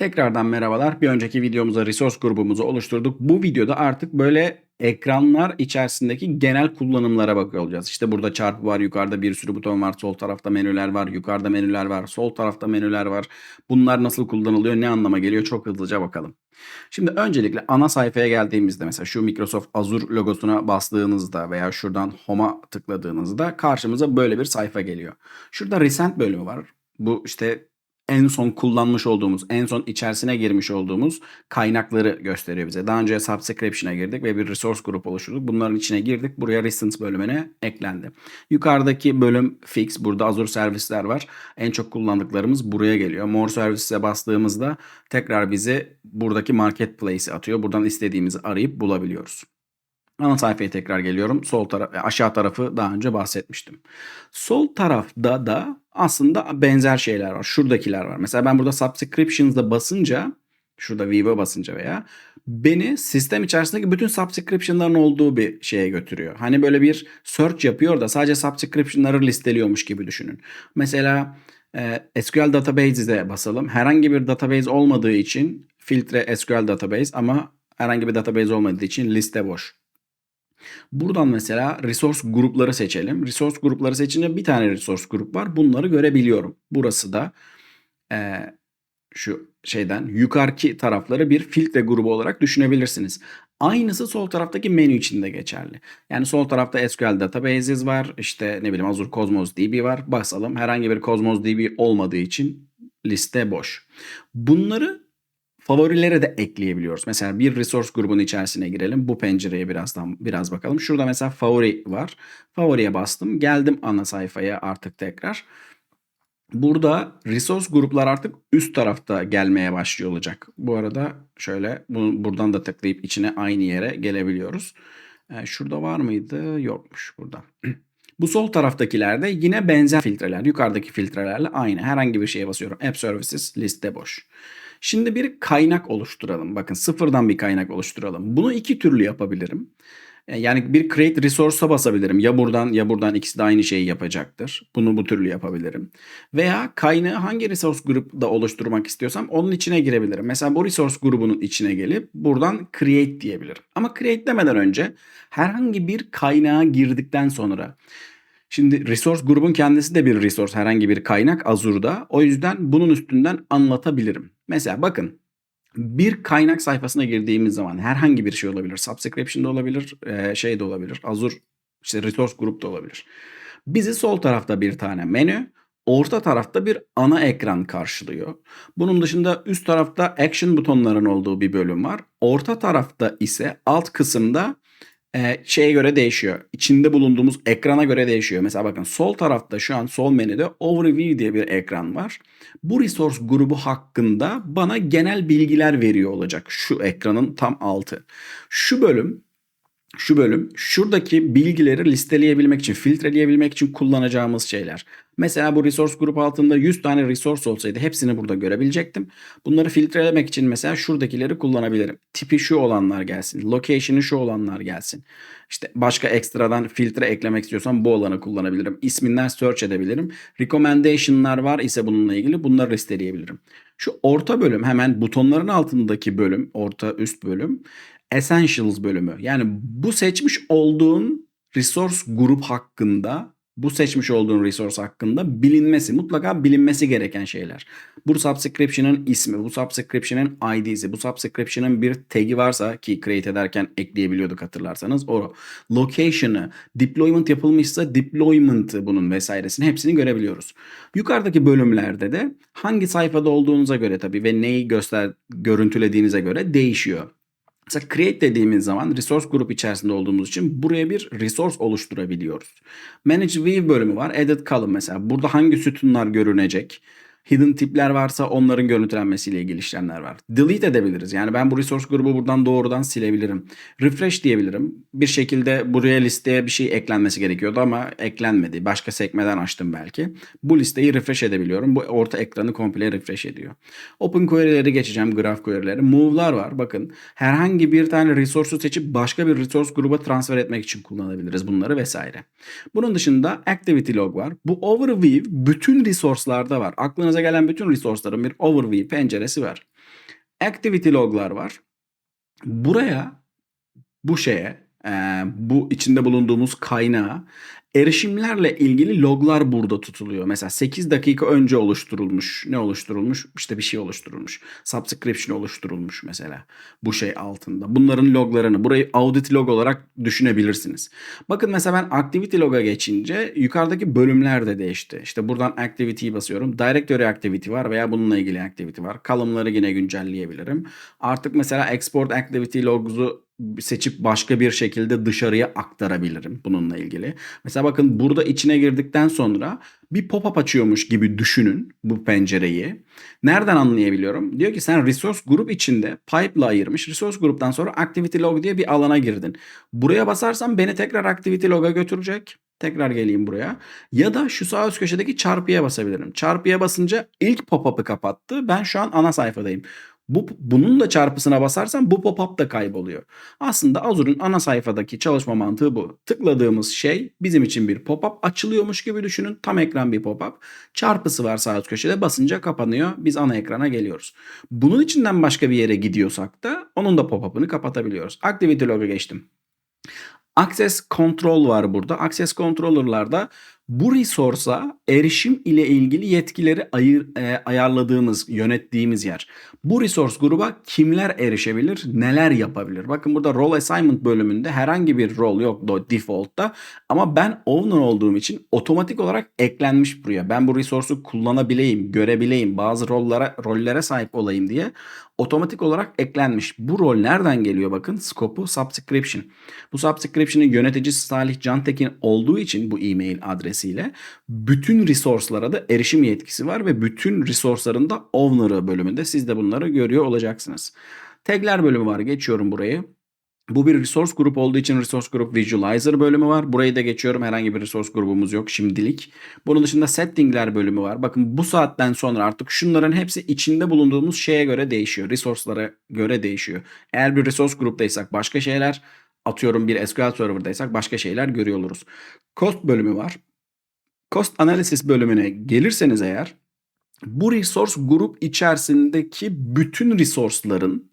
Tekrardan merhabalar. Bir önceki videomuzda resource grubumuzu oluşturduk. Bu videoda artık böyle ekranlar içerisindeki genel kullanımlara bakıyor olacağız. İşte burada çarpı var, yukarıda bir sürü buton var, sol tarafta menüler var, yukarıda menüler var, sol tarafta menüler var. Bunlar nasıl kullanılıyor, ne anlama geliyor çok hızlıca bakalım. Şimdi öncelikle ana sayfaya geldiğimizde mesela şu Microsoft Azure logosuna bastığınızda veya şuradan Home'a tıkladığınızda karşımıza böyle bir sayfa geliyor. Şurada Recent bölümü var. Bu işte en son kullanmış olduğumuz, en son içerisine girmiş olduğumuz kaynakları gösteriyor bize. Daha önce subscription'a girdik ve bir resource grup oluşturduk. Bunların içine girdik. Buraya recent bölümüne eklendi. Yukarıdaki bölüm fix. Burada Azure servisler var. En çok kullandıklarımız buraya geliyor. More service'e bastığımızda tekrar bizi buradaki marketplace'i atıyor. Buradan istediğimizi arayıp bulabiliyoruz. Ana sayfaya tekrar geliyorum. Sol taraf, aşağı tarafı daha önce bahsetmiştim. Sol tarafta da aslında benzer şeyler var. Şuradakiler var. Mesela ben burada subscriptions'da basınca şurada Viva basınca veya beni sistem içerisindeki bütün subscription'ların olduğu bir şeye götürüyor. Hani böyle bir search yapıyor da sadece subscription'ları listeliyormuş gibi düşünün. Mesela e, SQL Database'e basalım. Herhangi bir database olmadığı için filtre SQL Database ama herhangi bir database olmadığı için liste boş. Buradan mesela resource grupları seçelim. Resource grupları seçince bir tane resource grup var. Bunları görebiliyorum. Burası da e, şu şeyden yukarıki tarafları bir filtre grubu olarak düşünebilirsiniz. Aynısı sol taraftaki menü için de geçerli. Yani sol tarafta SQL Databases var. İşte ne bileyim Azure Cosmos DB var. Basalım. Herhangi bir Cosmos DB olmadığı için liste boş. Bunları favorilere de ekleyebiliyoruz. Mesela bir resource grubunun içerisine girelim. Bu pencereye birazdan biraz bakalım. Şurada mesela favori var. Favoriye bastım. Geldim ana sayfaya artık tekrar. Burada resource gruplar artık üst tarafta gelmeye başlıyor olacak. Bu arada şöyle bunu buradan da tıklayıp içine aynı yere gelebiliyoruz. Ee, şurada var mıydı? Yokmuş burada. Bu sol taraftakilerde yine benzer filtreler. Yukarıdaki filtrelerle aynı. Herhangi bir şeye basıyorum. App Services liste boş. Şimdi bir kaynak oluşturalım. Bakın sıfırdan bir kaynak oluşturalım. Bunu iki türlü yapabilirim. E, yani bir create resource'a basabilirim. Ya buradan ya buradan ikisi de aynı şeyi yapacaktır. Bunu bu türlü yapabilirim. Veya kaynağı hangi resource grupta oluşturmak istiyorsam onun içine girebilirim. Mesela bu resource grubunun içine gelip buradan create diyebilirim. Ama create demeden önce herhangi bir kaynağa girdikten sonra Şimdi resource grubun kendisi de bir resource herhangi bir kaynak Azure'da. O yüzden bunun üstünden anlatabilirim. Mesela bakın bir kaynak sayfasına girdiğimiz zaman herhangi bir şey olabilir. Subscription da olabilir, şey de olabilir. Azure işte resource grup da olabilir. Bizi sol tarafta bir tane menü, orta tarafta bir ana ekran karşılıyor. Bunun dışında üst tarafta action butonların olduğu bir bölüm var. Orta tarafta ise alt kısımda e, şeye göre değişiyor. İçinde bulunduğumuz ekrana göre değişiyor. Mesela bakın sol tarafta şu an sol menüde Overview diye bir ekran var. Bu resource grubu hakkında bana genel bilgiler veriyor olacak şu ekranın tam altı. Şu bölüm şu bölüm şuradaki bilgileri listeleyebilmek için, filtreleyebilmek için kullanacağımız şeyler. Mesela bu resource grup altında 100 tane resource olsaydı hepsini burada görebilecektim. Bunları filtrelemek için mesela şuradakileri kullanabilirim. Tipi şu olanlar gelsin. Location'ı şu olanlar gelsin. İşte başka ekstradan filtre eklemek istiyorsam bu olanı kullanabilirim. İsminden search edebilirim. Recommendation'lar var ise bununla ilgili bunları listeleyebilirim. Şu orta bölüm hemen butonların altındaki bölüm, orta üst bölüm Essentials bölümü. Yani bu seçmiş olduğun resource grup hakkında bu seçmiş olduğun resource hakkında bilinmesi, mutlaka bilinmesi gereken şeyler. Bu subscription'ın ismi, bu subscription'ın ID'si, bu subscription'ın bir tag'i varsa ki create ederken ekleyebiliyorduk hatırlarsanız o location'ı, deployment yapılmışsa deployment'ı bunun vesairesini hepsini görebiliyoruz. Yukarıdaki bölümlerde de hangi sayfada olduğunuza göre tabii ve neyi göster görüntülediğinize göre değişiyor. Mesela create dediğimiz zaman resource grup içerisinde olduğumuz için buraya bir resource oluşturabiliyoruz. Manage view bölümü var. Edit column mesela. Burada hangi sütunlar görünecek? Hidden tipler varsa onların görüntülenmesiyle ilgili işlemler var. Delete edebiliriz. Yani ben bu resource grubu buradan doğrudan silebilirim. Refresh diyebilirim. Bir şekilde buraya listeye bir şey eklenmesi gerekiyordu ama eklenmedi. Başka sekmeden açtım belki. Bu listeyi refresh edebiliyorum. Bu orta ekranı komple refresh ediyor. Open query'leri geçeceğim. Graph query'leri. Move'lar var. Bakın herhangi bir tane resource'u seçip başka bir resource gruba transfer etmek için kullanabiliriz bunları vesaire. Bunun dışında activity log var. Bu overview bütün resource'larda var. Aklınıza gelen bütün resource'ların bir overview penceresi var. activity loglar var. Buraya bu şeye bu içinde bulunduğumuz kaynağa erişimlerle ilgili loglar burada tutuluyor. Mesela 8 dakika önce oluşturulmuş. Ne oluşturulmuş? İşte bir şey oluşturulmuş. Subscription oluşturulmuş mesela. Bu şey altında. Bunların loglarını burayı audit log olarak düşünebilirsiniz. Bakın mesela ben activity log'a geçince yukarıdaki bölümler de değişti. İşte buradan activity'yi basıyorum. Directory activity var veya bununla ilgili activity var. Column'ları yine güncelleyebilirim. Artık mesela export activity logs'u seçip başka bir şekilde dışarıya aktarabilirim bununla ilgili. Mesela bakın burada içine girdikten sonra bir pop-up açıyormuş gibi düşünün bu pencereyi. Nereden anlayabiliyorum? Diyor ki sen resource grup içinde pipe'la ayırmış. Resource gruptan sonra activity log diye bir alana girdin. Buraya basarsam beni tekrar activity log'a götürecek. Tekrar geleyim buraya. Ya da şu sağ üst köşedeki çarpıya basabilirim. Çarpıya basınca ilk pop-up'ı kapattı. Ben şu an ana sayfadayım. Bu, bunun da çarpısına basarsam bu pop-up da kayboluyor. Aslında Azure'un ana sayfadaki çalışma mantığı bu. Tıkladığımız şey bizim için bir pop-up açılıyormuş gibi düşünün. Tam ekran bir pop-up. Çarpısı var sağ üst köşede basınca kapanıyor. Biz ana ekrana geliyoruz. Bunun içinden başka bir yere gidiyorsak da onun da pop-up'ını kapatabiliyoruz. Activity log'a geçtim. Access Control var burada. Access Controller'larda bu resource'a erişim ile ilgili yetkileri ayır, e, ayarladığımız, yönettiğimiz yer. Bu resource gruba kimler erişebilir, neler yapabilir? Bakın burada role assignment bölümünde herhangi bir rol yok default'ta ama ben owner olduğum için otomatik olarak eklenmiş buraya. Ben bu resource'u kullanabileyim, görebileyim, bazı rollere, rollere sahip olayım diye otomatik olarak eklenmiş. Bu rol nereden geliyor bakın? Scope'u subscription. Bu subscription'ın yöneticisi Salih Cantekin olduğu için bu e-mail adresiyle bütün resource'lara da erişim yetkisi var ve bütün resource'ların da owner'ı bölümünde siz de bunları görüyor olacaksınız. Tagler bölümü var. Geçiyorum burayı. Bu bir resource grup olduğu için resource group visualizer bölümü var. Burayı da geçiyorum. Herhangi bir resource grubumuz yok şimdilik. Bunun dışında settingler bölümü var. Bakın bu saatten sonra artık şunların hepsi içinde bulunduğumuz şeye göre değişiyor. Resource'lara göre değişiyor. Eğer bir resource gruptaysak başka şeyler, atıyorum bir SQL server'daysak başka şeyler görüyor oluruz. Cost bölümü var. Cost analysis bölümüne gelirseniz eğer bu resource grup içerisindeki bütün resource'ların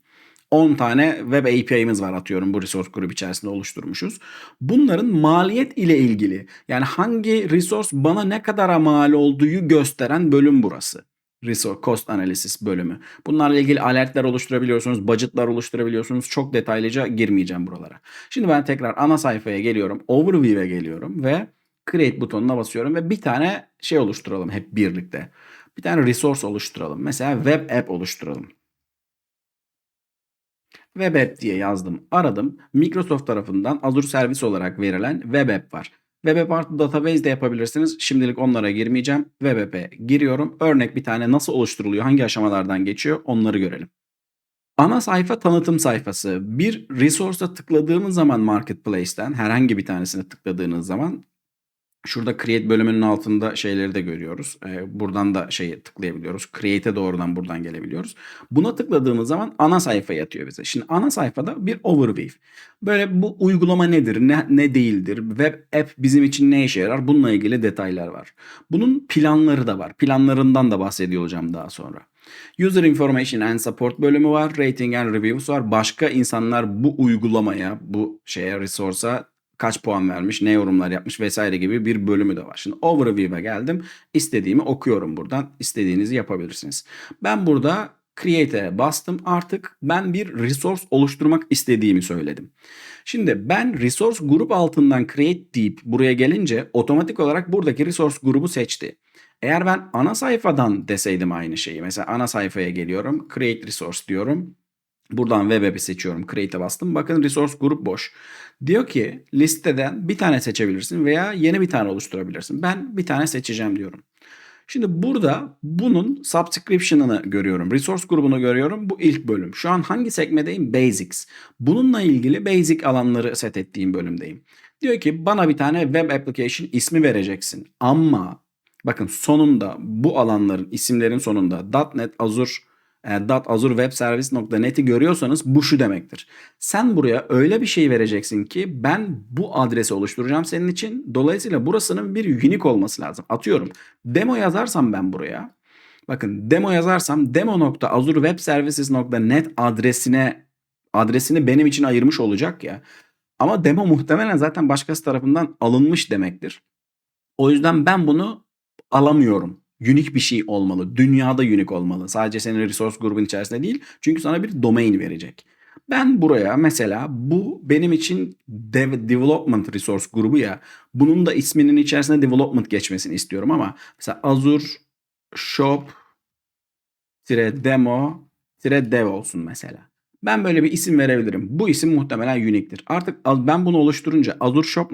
10 tane web API'miz var atıyorum bu resource grup içerisinde oluşturmuşuz. Bunların maliyet ile ilgili yani hangi resource bana ne kadar mal olduğu gösteren bölüm burası. Resource Cost Analysis bölümü. Bunlarla ilgili alertler oluşturabiliyorsunuz, budgetlar oluşturabiliyorsunuz. Çok detaylıca girmeyeceğim buralara. Şimdi ben tekrar ana sayfaya geliyorum, Overview'e geliyorum ve Create butonuna basıyorum ve bir tane şey oluşturalım hep birlikte. Bir tane resource oluşturalım. Mesela web app oluşturalım. Web app diye yazdım, aradım. Microsoft tarafından Azure servis olarak verilen web app var. Web app artı database de yapabilirsiniz. Şimdilik onlara girmeyeceğim. Web app'e giriyorum. Örnek bir tane nasıl oluşturuluyor, hangi aşamalardan geçiyor onları görelim. Ana sayfa tanıtım sayfası. Bir resource'a tıkladığımız zaman marketplace'ten herhangi bir tanesine tıkladığınız zaman Şurada create bölümünün altında şeyleri de görüyoruz. Ee, buradan da şeyi tıklayabiliyoruz. Create'e doğrudan buradan gelebiliyoruz. Buna tıkladığımız zaman ana sayfaya atıyor bize. Şimdi ana sayfada bir overview. Böyle bu uygulama nedir, ne, ne değildir, web app bizim için ne işe yarar bununla ilgili detaylar var. Bunun planları da var. Planlarından da bahsediyor olacağım daha sonra. User Information and Support bölümü var. Rating and Reviews var. Başka insanlar bu uygulamaya, bu şeye, resource'a kaç puan vermiş, ne yorumlar yapmış vesaire gibi bir bölümü de var. Şimdi overview'e geldim. İstediğimi okuyorum buradan. İstediğinizi yapabilirsiniz. Ben burada create'e bastım. Artık ben bir resource oluşturmak istediğimi söyledim. Şimdi ben resource grup altından create deyip buraya gelince otomatik olarak buradaki resource grubu seçti. Eğer ben ana sayfadan deseydim aynı şeyi. Mesela ana sayfaya geliyorum. Create resource diyorum. Buradan web app'i seçiyorum. Create'e bastım. Bakın resource grup boş. Diyor ki listeden bir tane seçebilirsin veya yeni bir tane oluşturabilirsin. Ben bir tane seçeceğim diyorum. Şimdi burada bunun subscription'ını görüyorum. Resource grubunu görüyorum. Bu ilk bölüm. Şu an hangi sekmedeyim? Basics. Bununla ilgili basic alanları set ettiğim bölümdeyim. Diyor ki bana bir tane web application ismi vereceksin. Ama bakın sonunda bu alanların isimlerin sonunda .NET Azure .azurewebservice.net'i görüyorsanız bu şu demektir. Sen buraya öyle bir şey vereceksin ki ben bu adresi oluşturacağım senin için. Dolayısıyla burasının bir unique olması lazım. Atıyorum demo yazarsam ben buraya Bakın demo yazarsam demo.azurewebservices.net adresine adresini benim için ayırmış olacak ya. Ama demo muhtemelen zaten başkası tarafından alınmış demektir. O yüzden ben bunu alamıyorum. Unique bir şey olmalı. Dünyada unique olmalı. Sadece senin resource grubun içerisinde değil. Çünkü sana bir domain verecek. Ben buraya mesela bu benim için dev, development resource grubu ya. Bunun da isminin içerisinde development geçmesini istiyorum ama mesela Azure Shop demo dev olsun mesela. Ben böyle bir isim verebilirim. Bu isim muhtemelen unique'tir. Artık ben bunu oluşturunca Azure Shop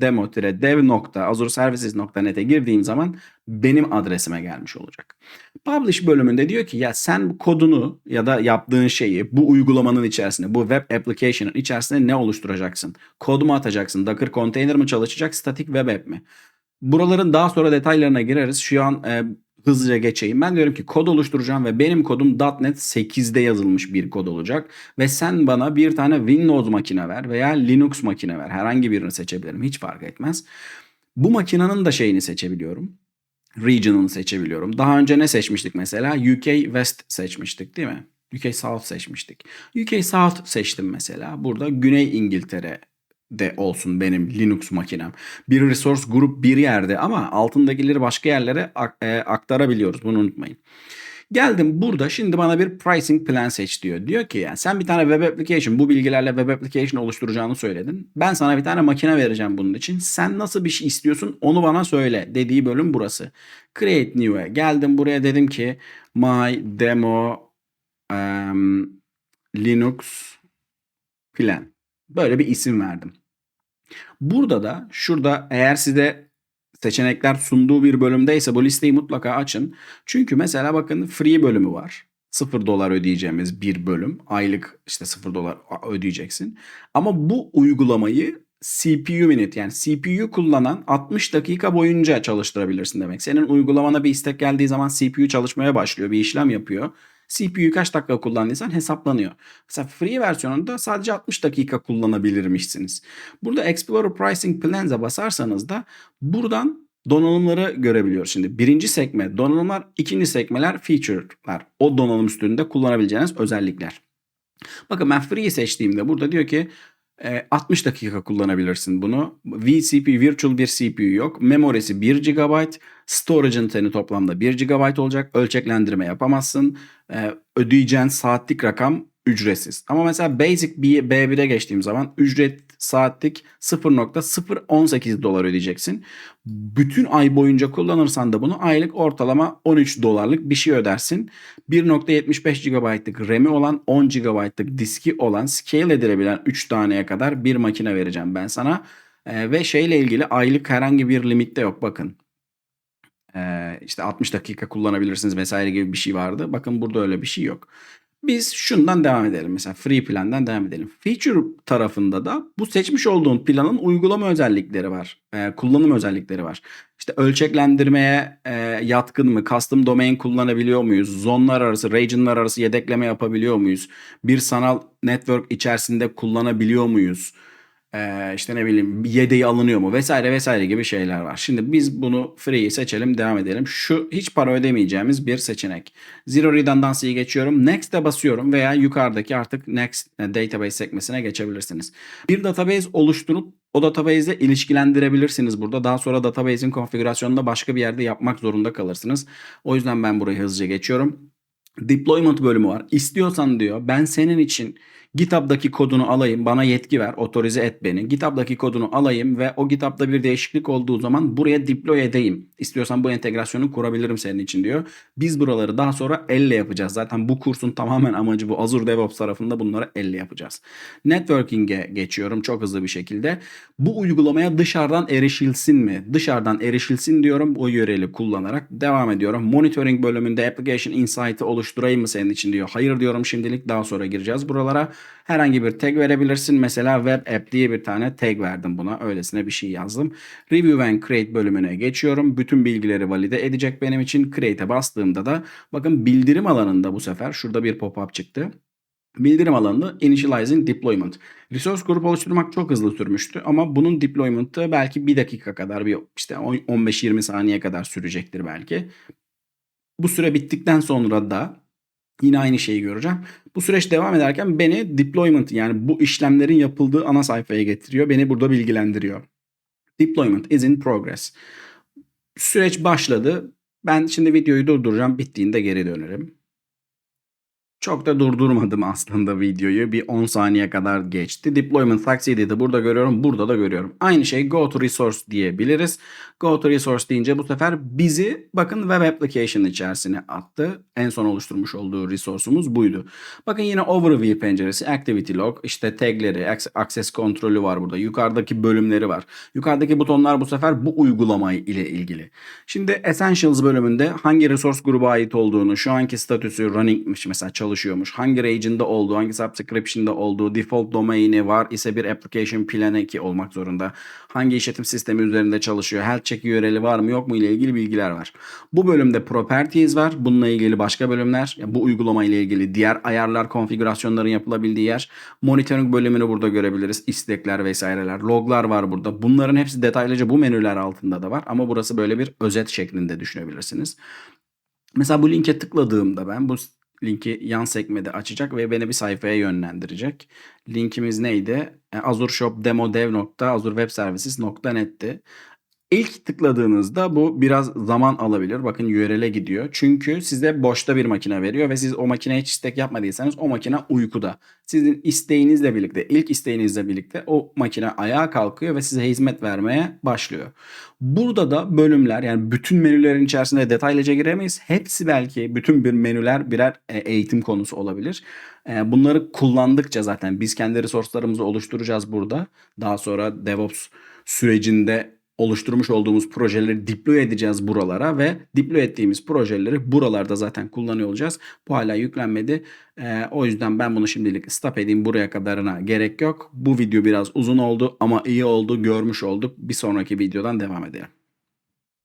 demo dev Azure Services.net'e girdiğim zaman benim adresime gelmiş olacak. Publish bölümünde diyor ki ya sen kodunu ya da yaptığın şeyi bu uygulamanın içerisinde, bu web application'ın içerisinde ne oluşturacaksın? Kod mu atacaksın? Docker container mı çalışacak? Static web app mi? Buraların daha sonra detaylarına gireriz. Şu an e, hızlıca geçeyim. Ben diyorum ki kod oluşturacağım ve benim kodum .NET 8'de yazılmış bir kod olacak. Ve sen bana bir tane Windows makine ver veya Linux makine ver. Herhangi birini seçebilirim. Hiç fark etmez. Bu makinenin da şeyini seçebiliyorum. Region'ını seçebiliyorum. Daha önce ne seçmiştik mesela? UK West seçmiştik değil mi? UK South seçmiştik. UK South seçtim mesela. Burada Güney İngiltere de olsun benim Linux makinem. Bir resource grup bir yerde ama altındakileri başka yerlere e, aktarabiliyoruz. Bunu unutmayın. Geldim burada şimdi bana bir pricing plan seç diyor. Diyor ki yani sen bir tane web application bu bilgilerle web application oluşturacağını söyledin. Ben sana bir tane makine vereceğim bunun için. Sen nasıl bir şey istiyorsun onu bana söyle dediği bölüm burası. Create new'e geldim buraya dedim ki my demo um, Linux plan. Böyle bir isim verdim. Burada da şurada eğer size seçenekler sunduğu bir bölümdeyse bu listeyi mutlaka açın. Çünkü mesela bakın free bölümü var. 0 dolar ödeyeceğimiz bir bölüm. Aylık işte 0 dolar ödeyeceksin. Ama bu uygulamayı CPU minute yani CPU kullanan 60 dakika boyunca çalıştırabilirsin demek. Senin uygulamana bir istek geldiği zaman CPU çalışmaya başlıyor, bir işlem yapıyor. CPU'yu kaç dakika kullandıysan hesaplanıyor. Mesela free versiyonunda sadece 60 dakika kullanabilirmişsiniz. Burada Explorer Pricing Plans'e basarsanız da buradan donanımları görebiliyoruz. Şimdi birinci sekme donanımlar, ikinci sekmeler feature'lar. O donanım üstünde kullanabileceğiniz özellikler. Bakın ben free seçtiğimde burada diyor ki 60 dakika kullanabilirsin bunu. VCP virtual bir CPU yok. Memorisi 1 GB. Storage'ın seni toplamda 1 GB olacak. Ölçeklendirme yapamazsın. Ödeyeceğin saatlik rakam ücretsiz. Ama mesela Basic B1'e geçtiğim zaman ücret saatlik 0.018 dolar ödeyeceksin. Bütün ay boyunca kullanırsan da bunu aylık ortalama 13 dolarlık bir şey ödersin. 1.75 GB'lık RAM'i olan 10 GB'lık diski olan scale edilebilen 3 taneye kadar bir makine vereceğim ben sana. Ee, ve şeyle ilgili aylık herhangi bir limitte yok bakın. Ee, işte 60 dakika kullanabilirsiniz vesaire gibi bir şey vardı. Bakın burada öyle bir şey yok. Biz şundan devam edelim. Mesela free plandan devam edelim. Feature tarafında da bu seçmiş olduğun planın uygulama özellikleri var. E, kullanım özellikleri var. İşte ölçeklendirmeye e, yatkın mı? Custom domain kullanabiliyor muyuz? Zonlar arası, regionlar arası yedekleme yapabiliyor muyuz? Bir sanal network içerisinde kullanabiliyor muyuz? Ee, işte ne bileyim yedeği alınıyor mu vesaire vesaire gibi şeyler var. Şimdi biz bunu free'yi seçelim devam edelim. Şu hiç para ödemeyeceğimiz bir seçenek. Zero redundancy'yi geçiyorum. Next'e basıyorum veya yukarıdaki artık next e, database sekmesine geçebilirsiniz. Bir database oluşturup o database ile ilişkilendirebilirsiniz burada. Daha sonra database'in konfigürasyonunu da başka bir yerde yapmak zorunda kalırsınız. O yüzden ben burayı hızlıca geçiyorum. Deployment bölümü var. İstiyorsan diyor ben senin için GitHub'daki kodunu alayım bana yetki ver otorize et beni. GitHub'daki kodunu alayım ve o GitHub'da bir değişiklik olduğu zaman buraya deploy edeyim. İstiyorsan bu entegrasyonu kurabilirim senin için diyor. Biz buraları daha sonra elle yapacağız. Zaten bu kursun tamamen amacı bu. Azure DevOps tarafında bunları elle yapacağız. Networking'e geçiyorum çok hızlı bir şekilde. Bu uygulamaya dışarıdan erişilsin mi? Dışarıdan erişilsin diyorum o yöreli kullanarak devam ediyorum. Monitoring bölümünde Application Insight'ı oluşturayım mı senin için diyor. Hayır diyorum şimdilik daha sonra gireceğiz buralara herhangi bir tag verebilirsin. Mesela web app diye bir tane tag verdim buna. Öylesine bir şey yazdım. Review and create bölümüne geçiyorum. Bütün bilgileri valide edecek benim için. Create'e bastığımda da bakın bildirim alanında bu sefer şurada bir pop-up çıktı. Bildirim alanında Initializing Deployment. Resource grup oluşturmak çok hızlı sürmüştü ama bunun deployment'ı belki bir dakika kadar bir işte 15-20 saniye kadar sürecektir belki. Bu süre bittikten sonra da yine aynı şeyi göreceğim. Bu süreç devam ederken beni deployment yani bu işlemlerin yapıldığı ana sayfaya getiriyor. Beni burada bilgilendiriyor. Deployment is in progress. Süreç başladı. Ben şimdi videoyu durduracağım. Bittiğinde geri dönerim. Çok da durdurmadım aslında videoyu. Bir 10 saniye kadar geçti. Deployment succeeded'i burada görüyorum. Burada da görüyorum. Aynı şey go to resource diyebiliriz. Go to resource deyince bu sefer bizi bakın web application içerisine attı. En son oluşturmuş olduğu resource'umuz buydu. Bakın yine overview penceresi, activity log, işte tagleri, access kontrolü var burada. Yukarıdaki bölümleri var. Yukarıdaki butonlar bu sefer bu uygulama ile ilgili. Şimdi Essentials bölümünde hangi resource gruba ait olduğunu, şu anki statüsü runningmiş mesela çalışıyormuş. Hangi region'da olduğu, hangi subscription'da olduğu, default domaini var ise bir application planı ki olmak zorunda. Hangi işletim sistemi üzerinde çalışıyor, health check URL'i var mı yok mu ile ilgili bilgiler var. Bu bölümde properties var. Bununla ilgili başka bölümler. Bu uygulama ile ilgili diğer ayarlar, konfigürasyonların yapılabildiği yer. Monitoring bölümünü burada görebiliriz. İstekler vesaireler. Loglar var burada. Bunların hepsi detaylıca bu menüler altında da var. Ama burası böyle bir özet şeklinde düşünebilirsiniz. Mesela bu linke tıkladığımda ben bu linki yan sekmede açacak ve beni bir sayfaya yönlendirecek. Linkimiz neydi? E, Azure Shop Demo Dev Azure Web Services.net'ti. İlk tıkladığınızda bu biraz zaman alabilir. Bakın URL'e gidiyor. Çünkü size boşta bir makine veriyor ve siz o makineye hiç istek yapmadıysanız o makine uykuda. Sizin isteğinizle birlikte, ilk isteğinizle birlikte o makine ayağa kalkıyor ve size hizmet vermeye başlıyor. Burada da bölümler yani bütün menülerin içerisinde detaylıca giremeyiz. Hepsi belki bütün bir menüler birer e, eğitim konusu olabilir. E, Bunları kullandıkça zaten biz kendi resource'larımızı oluşturacağız burada. Daha sonra DevOps sürecinde oluşturmuş olduğumuz projeleri deploy edeceğiz buralara ve deploy ettiğimiz projeleri buralarda zaten kullanıyor olacağız. Bu hala yüklenmedi. Ee, o yüzden ben bunu şimdilik stop edeyim. Buraya kadarına gerek yok. Bu video biraz uzun oldu ama iyi oldu. Görmüş olduk. Bir sonraki videodan devam edelim.